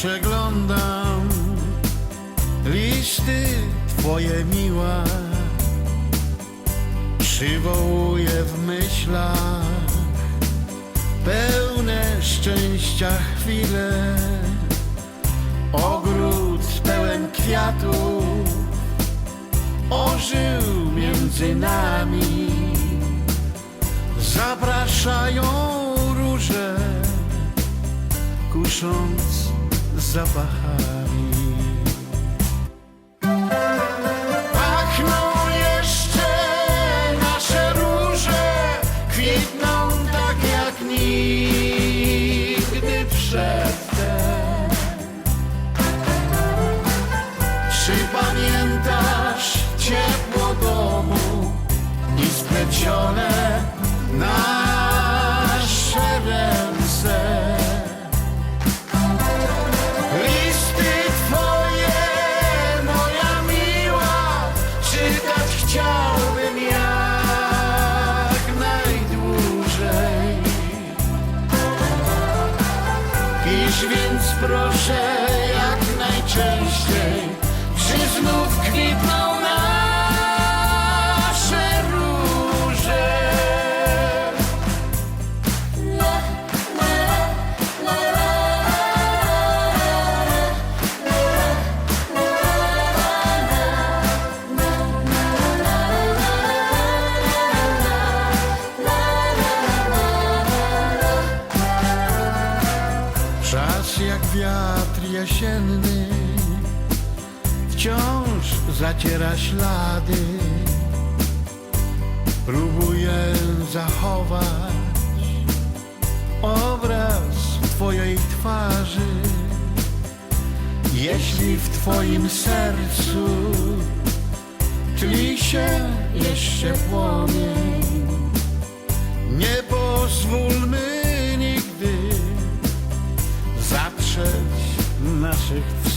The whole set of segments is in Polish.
przeglądam listy twoje miła. Przywołuję w myślach pełne szczęścia chwile. Ogród pełen kwiatów ożył między nami. Zapraszają róże kusząc zapachami. Pachną jeszcze nasze róże, kwitną tak jak nigdy przedtem. Czy pamiętasz ciepło domu i splecione Pisz więc proszę jak najczęściej, czy znów kwitną jesienny wciąż zaciera ślady. Próbuję zachować obraz Twojej twarzy. Jeśli w Twoim sercu tli się jeszcze płomień, naszych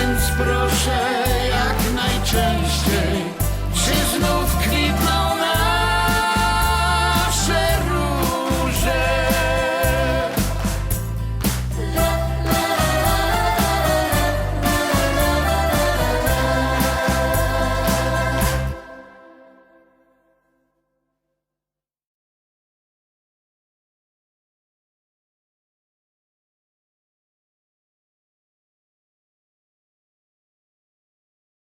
więc proszę jak najczęściej.